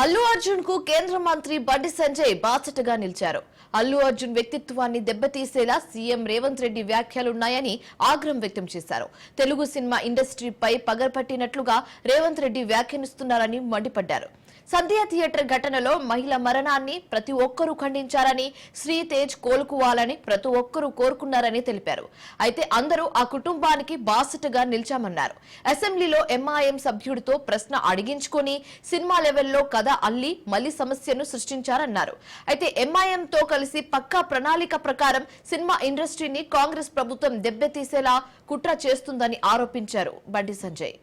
అల్లు అర్జున్కు కేంద్ర మంత్రి బండి సంజయ్ బాసటగా నిలిచారు. అల్లు అర్జున్ వ్యక్తిత్వాన్ని దెబ్బతీసేలా సీఎం రేవంత్ రెడ్డి వ్యాఖ్యలున్నాయని ఆగ్రహం వ్యక్తం చేశారు. తెలుగు సినిమా ఇండస్ట్రీపై పగరపట్టినట్లుగా రేవంత్ రెడ్డి వ్యాఖ్యానిస్తున్నారని మండిపడ్డారు. సంధ్యా థియేటర్ ఘటనలో మహిళ మరణాన్ని ప్రతి ఒక్కరూ ఖండించారని శ్రీ తేజ్ కోలుకోవాలని ప్రతి ఒక్కరూ కోరుకున్నారని తెలిపారు. అయితే అందరూ ఆ కుటుంబానికి బాసటగా నిలిచామన్నారు. అసెంబ్లీలో ఎంఐఎం సభ్యుడితో ప్రశ్న అడిగించుకొని సినిమా లెవెల్లో కథ అల్లి మళ్ళీ సమస్యను సృష్టించారన్నారు. అయితే ఎంఐఎంతో కలిసి పక్కా ప్రణాళిక ప్రకారం సినిమా ఇండస్ట్రీని కాంగ్రెస్ ప్రభుత్వం దెబ్బతీసేలా కుట్ర చేస్తుందని ఆరోపించారు బండి సంజయ్.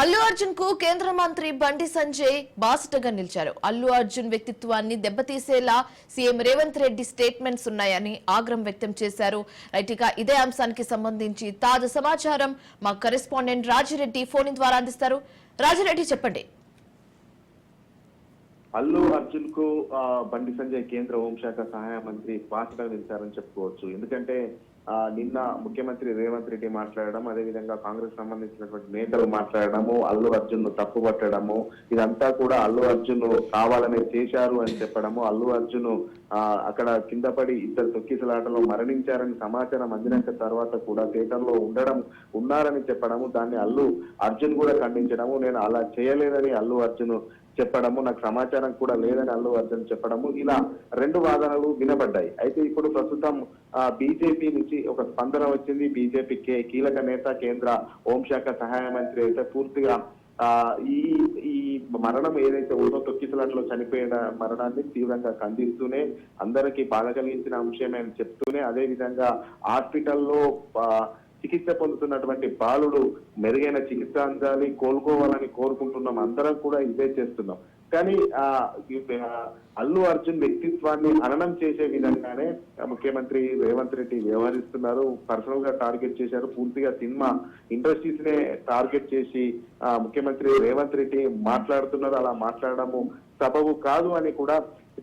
అల్లు అర్జున్కు కేంద్ర మంత్రి బండి సంజయ్ బాసటగా నిలిచారు. అల్లు అర్జున్ వ్యక్తిత్వాన్ని దెబ్బతీసేలా సీఎం రేవంత్ రెడ్డి స్టేట్మెంట్స్ ఉన్నాయని ఆగ్రహం వ్యక్తం చేశారు. రైట్ ఇదే అంశానికి సంబంధించి తాజా సమాచారం మా కరెస్పాండెంట్ రాజిరెడ్డి ఫోన్ ద్వారా అందిస్తారు. రాజిరెడ్డి చెప్పండి. అల్లు అర్జున్కు బండి సంజయ్ కేంద్ర హోంశాఖ సహాయ మంత్రి బాసటగా నిలిచారని చెప్పుకోవచ్చు. ఎందుకంటే నిన్న ముఖ్యమంత్రి రేవంత్ రెడ్డి మాట్లాడడం అదేవిధంగా కాంగ్రెస్ సంబంధించినటువంటి నేతలు మాట్లాడడము అల్లు అర్జున్ను తప్పు పట్టడము ఇదంతా కూడా అల్లు అర్జున్ కావాలనే చేశారు అని చెప్పడము అల్లు అర్జున్ అక్కడ కింద పడి ఇద్దరు తొక్కిసలాటలో మరణించారని సమాచారం అందినాక తర్వాత కూడా థియేటర్లో ఉండడం ఉన్నారని చెప్పడము దాన్ని అల్లు అర్జున్ కూడా ఖండించడము నేను అలా చేయలేదని అల్లు అర్జున్ చెప్పడము నాకు సమాచారం కూడా లేదని అల్లు అర్జున్ చెప్పడము ఇలా రెండు వాదనలు వినబడ్డాయి. అయితే ఇప్పుడు ప్రస్తుతం బీజేపీ నుంచి ఒక స్పందన వచ్చింది. బీజేపీ కీలక నేత కేంద్ర హోంశాఖ సహాయ మంత్రి అయితే పూర్తిగా ఆ ఈ ఈ మరణం ఏదైతే ఉందో తొక్కిసలాట్లో చనిపోయిన మరణాన్ని తీవ్రంగా ఖండిస్తూనే అందరికీ బాధ కలిగించిన అంశమే అని చెప్తూనే అదే విధంగా హాస్పిటల్లో చికిత్స పొందుతున్నటువంటి బాలుడు మెరుగైన చికిత్స అందాలి కోలుకోవాలని కోరుకుంటున్నాం. అందరం కూడా ఇదే చేస్తున్నాం. కానీ ఆ అల్లు అర్జున్ వ్యక్తిత్వాన్ని అననం చేసే విధంగానే ముఖ్యమంత్రి రేవంత్ రెడ్డి వ్యవహరిస్తున్నారు. పర్సనల్గా టార్గెట్ చేశారు. పూర్తిగా సినిమా ఇండస్ట్రీస్ నే టార్గెట్ చేసి ఆ, ముఖ్యమంత్రి రేవంత్ రెడ్డి మాట్లాడుతున్నారు. అలా మాట్లాడడము సబబు కాదు అని కూడా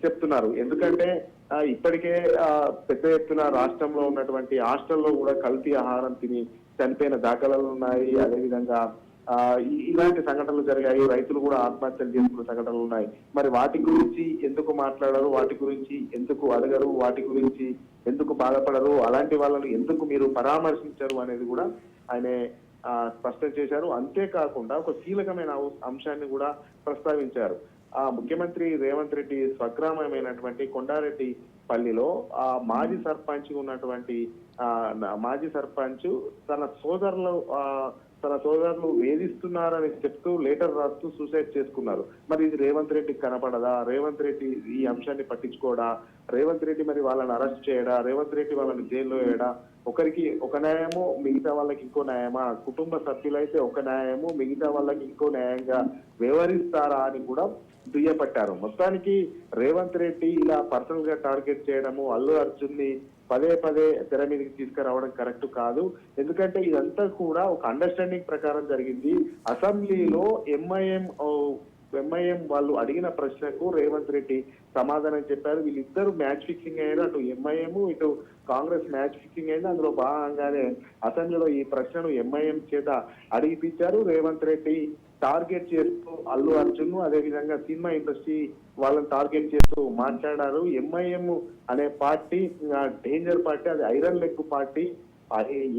చెప్తున్నారు. ఎందుకంటే ఇప్పటికే ఆ, పెద్ద ఎత్తున రాష్ట్రంలో ఉన్నటువంటి హాస్టల్లో కూడా కల్తీ ఆహారం తిని చనిపోయిన దాఖలాలు ఉన్నాయి. అదేవిధంగా ఆ, ఇలాంటి సంఘటనలు జరిగాయి. రైతులు కూడా ఆత్మహత్యలు చేసుకున్న సంఘటనలు ఉన్నాయి. మరి వాటి గురించి ఎందుకు మాట్లాడరు? వాటి గురించి ఎందుకు అడగరు? వాటి గురించి ఎందుకు బాధపడరు? అలాంటి వాళ్ళని ఎందుకు మీరు పరామర్శించరు అనేది కూడా ఆయన ఆ, స్పష్టం చేశారు. అంతేకాకుండా ఒక కీలకమైన అంశాన్ని కూడా ప్రస్తావించారు. ఆ ముఖ్యమంత్రి రేవంత్ రెడ్డి స్వగ్రామమైనటువంటి కొండారెడ్డి పల్లిలో ఆ మాజీ సర్పంచ్ ఉన్నటువంటి మాజీ సర్పంచ్ తన సోదరులు ఆ తన సోదరులు వేధిస్తున్నారని చెప్తూ లేటర్ రాస్తూ సూసైడ్ చేసుకున్నారు. మరి ఇది రేవంత్ రెడ్డికి కనపడదా? రేవంత్ రెడ్డి ఈ అంశాన్ని పట్టించుకోడా? రేవంత్ రెడ్డి మరి వాళ్ళని అరెస్ట్ చేయడా? రేవంత్ రెడ్డి వాళ్ళని జైల్లో వేయడా ఒకరికి ఒక న్యాయము మిగతా వాళ్ళకి ఇంకో న్యాయమా? కుటుంబ సభ్యులైతే ఒక న్యాయము మిగతా వాళ్ళకి ఇంకో న్యాయంగా వ్యవహరిస్తారా అని కూడా దుయ్యపట్టారు మొత్తానికి రేవంత్ రెడ్డి ఇలా పర్సనల్గా టార్గెట్ చేయడము అల్లు అర్జున్ని పదే పదే తెర మీదకి తీసుకురావడం కరెక్ట్ కాదు. ఎందుకంటే ఇదంతా కూడా ఒక అండర్స్టాండింగ్ ప్రకారం జరిగింది. అసెంబ్లీలో ఎంఐఎం ఎంఐఎం వాళ్ళు అడిగిన ప్రశ్నకు రేవంత్ రెడ్డి సమాధానం చెప్పారు. వీళ్ళిద్దరు మ్యాచ్ ఫిక్సింగ్ అయ్యారు. అటు ఎంఐఎం ఇటు కాంగ్రెస్ మ్యాచ్ ఫిక్సింగ్ అయింది. అందులో భాగంగానే అసెంబ్లీలో ఈ ప్రశ్నను ఎంఐఎం చేత అడిగిపించారు. రేవంత్ రెడ్డి టార్గెట్ చేస్తూ అల్లు అర్జున్ అదే విధంగా సినిమా ఇండస్ట్రీ వాళ్ళని టార్గెట్ చేస్తూ మాట్లాడారు. ఎంఐఎం అనే పార్టీ డేంజర్ పార్టీ అది ఐరన్ లెగ్ పార్టీ.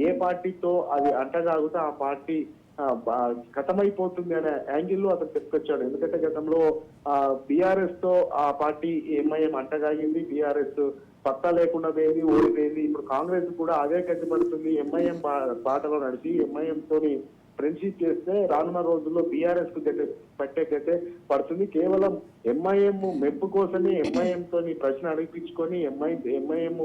ఏ పార్టీతో అది అంటగాగుతా ఆ పార్టీ గతమైపోతుంది ఖతమైపోతుంది అనే యాంగిల్లో అతను చెప్పుకొచ్చాడు. ఎందుకంటే గతంలో బీఆర్ఎస్తో ఆ పార్టీ ఎంఐఎం అంటగాగింది. బీఆర్ఎస్ పత్తా లేకుండా పోయింది ఓడిపోయింది. ఇప్పుడు కాంగ్రెస్ కూడా అదే కట్టుబడుతుంది ఎంఐఎం బాటలో నడిచి ఎంఐఎం తోని ఫ్రెండ్షిప్ చేస్తే రానున్న రోజుల్లో బీఆర్ఎస్కు గట్టే పట్టే పడుతుంది. కేవలం ఎంఐఎం మెప్పు కోసమే ఎంఐఎం తోని ప్రశ్న అడిపించుకొని ఎంఐ ఎంఐఎం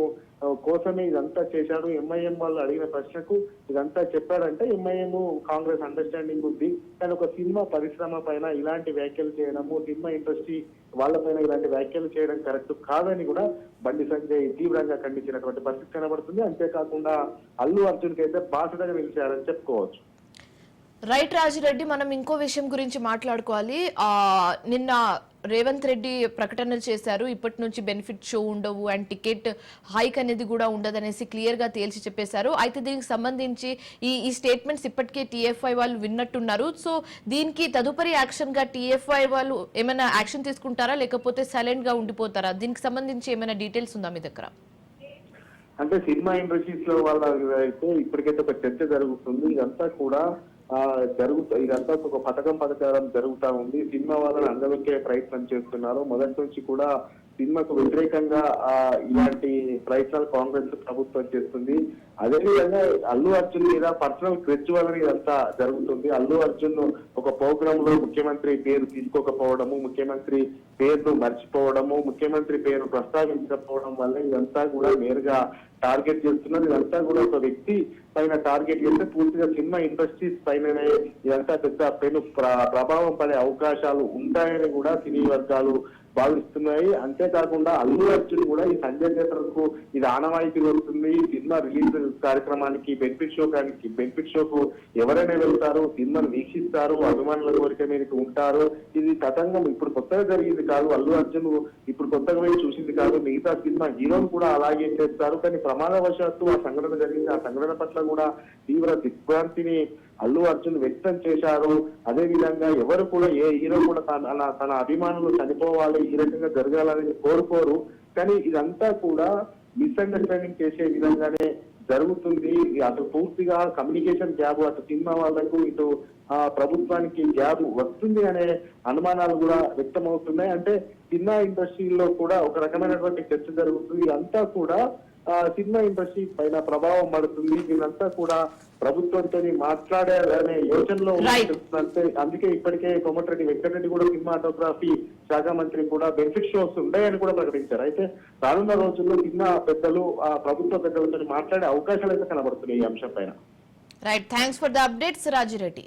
కోసమే ఇదంతా చేశాడు. ఎంఐఎం వాళ్ళు అడిగిన ప్రశ్నకు ఇదంతా చెప్పాడంటే ఎంఐఎం కాంగ్రెస్ అండర్స్టాండింగ్ ఉంది. కానీ ఒక సినిమా పరిశ్రమ పైన ఇలాంటి వ్యాఖ్యలు చేయడము సినిమా ఇండస్ట్రీ వాళ్ళపైన ఇలాంటి వ్యాఖ్యలు చేయడం కరెక్ట్ కాదని కూడా బండి సంజయ్ తీవ్రంగా ఖండించినటువంటి పరిస్థితి కనబడుతుంది. అంతేకాకుండా అల్లు అర్జున్కి అయితే బాసటగా నిలిచారని చెప్పుకోవచ్చు. రైట్ రాజిరెడ్డి మనం ఇంకో విషయం గురించి మాట్లాడుకోవాలి. నిన్న రేవంత్ రెడ్డి ప్రకటనలు చేశారు. ఇప్పటి నుంచి బెనిఫిట్ షో ఉండవు అండ్ టికెట్ హైక్ అనేది కూడా ఉండదనేసి క్లియర్గా తేల్చి చెప్పేశారు. అయితే దీనికి సంబంధించి ఈ ఈ స్టేట్మెంట్స్ ఇప్పటికే టీఎఫ్ఐ వాళ్ళు విన్నట్టున్నారు. సో దీనికి తదుపరి యాక్షన్గా టీఎఫ్ఐ వాళ్ళు ఏమైనా యాక్షన్ తీసుకుంటారా? లేకపోతే సైలెంట్గా ఉండిపోతారా? దీనికి సంబంధించి ఏమైనా డీటెయిల్స్ ఉందా మీ దగ్గర? అంటే సినిమా ఇండస్ట్రీస్లో వాళ్ళ అయితే ఇప్పటికైతే ఒక చర్చ జరుగుతుంది. ఇదంతా కూడా జరుగుతా ఇదంతా ఒక పథకం పథకం జరుగుతా ఉంది. సినిమా వాళ్ళని అందరికే ప్రయత్నం చేస్తున్నారు. మొదటి నుంచి కూడా సినిమాకు వ్యతిరేకంగా ఇలాంటి ప్రయత్నాలు కాంగ్రెస్ ప్రభుత్వం చేస్తుంది. అదేవిధంగా అల్లు అర్జున్ మీద పర్సనల్ క్రెచ్ వలన ఇదంతా జరుగుతుంది. అల్లు అర్జున్ ఒక ప్రోగ్రామ్లో ముఖ్యమంత్రి పేరు తీసుకోకపోవడము ముఖ్యమంత్రి పేరును మర్చిపోవడము ముఖ్యమంత్రి పేరు ప్రస్తావించకపోవడం వల్ల ఇదంతా కూడా నేరుగా టార్గెట్ చేస్తున్నారు. ఇదంతా కూడా ఒక వ్యక్తి పైన టార్గెట్ చేస్తే పూర్తిగా సినిమా ఇండస్ట్రీస్ పైననే ఇదంతా పెద్ద పెను ప్రభావం పడే అవకాశాలు ఉంటాయని కూడా సినీ వర్గాలు భావిస్తున్నాయి. అంతేకాకుండా అల్లు అర్జున్ కూడా ఈ సంజయ్ థియేటర్కు ఇది ఆనవాయితీ వస్తుంది. సినిమా రిలీజ్ కార్యక్రమానికి బెనిఫిట్ షో కానీ బెనిఫిట్ షోకు ఎవరైనా వెళ్తారు సినిమాను వీక్షిస్తారు అభిమానుల కోరిక మీదకి ఉంటారు. ఇది తతంగం. ఇప్పుడు కొత్తగా జరిగింది కాదు. అల్లు అర్జున్ ఇప్పుడు కొత్తగా పోయి చూసింది కాదు. మిగతా సినిమా హీరోలు కూడా అలాగే చేస్తారు. కానీ ప్రమాదవశాత్తు ఆ సంఘటన జరిగింది. ఆ సంఘటన పట్ల కూడా తీవ్ర దిగ్భ్రాంతిని అల్లు అర్జున్ వ్యక్తం చేశారు. అదే విధంగా ఎవరు కూడా ఏ హీరో కూడా తన అలా- తన అభిమానులు చనిపోవాలి ఈ రకంగా జరగాలని కోరుకోరు. కానీ ఇదంతా కూడా మిస్అండర్స్టాండింగ్ చేసే విధంగానే జరుగుతుంది. అటు పూర్తిగా కమ్యూనికేషన్ గ్యాప్ అటు సినిమా వాళ్ళకు ఇటు ఆ ప్రభుత్వానికి గ్యాప్ వస్తుంది అనే అనుమానాలు కూడా వ్యక్తమవుతున్నాయి. అంటే సినిమా ఇండస్ట్రీలో కూడా ఒక రకమైనటువంటి చర్చ జరుగుతుంది. ఇదంతా కూడా సినిమా ఇండస్ట్రీ పైన ప్రభావం పడుతుంది. దీనంతా కూడా ప్రభుత్వంతో మాట్లాడే అనే యోచనలో. అంటే అందుకే ఇప్పటికే కోమటిరెడ్డి వెంకటరెడ్డి కూడా సినిమాటోగ్రఫీ శాఖ మంత్రి కూడా బెనిఫిట్ షోస్ ఉన్నాయని కూడా ప్రకటించారు. అయితే రానున్న రోజుల్లో సినిమా పెద్దలు ఆ ప్రభుత్వ పెద్దలతో మాట్లాడే అవకాశాలు అయితే కనబడుతున్నాయి ఈ అంశం పైన. Right thanks for the updates Rajireddy